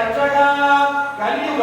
கற்கடா கலியுக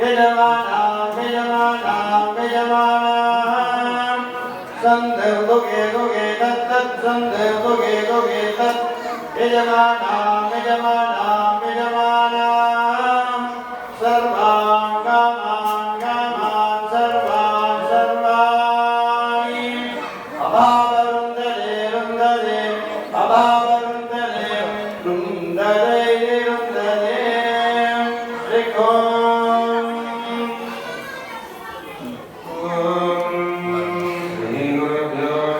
यजमानां यजमानां यजमानां सन्देव दुगे दुगे तत्तत् सन्देव दुगे दुगे तत् यजमानां यजमानां यजमानां सर्वान् कामान् कामान् सर्वान् सर्वाणि अभावरुन्दरे रुन्दरे अभावरुन्दरे रुन्दरे रुन्दरे रिको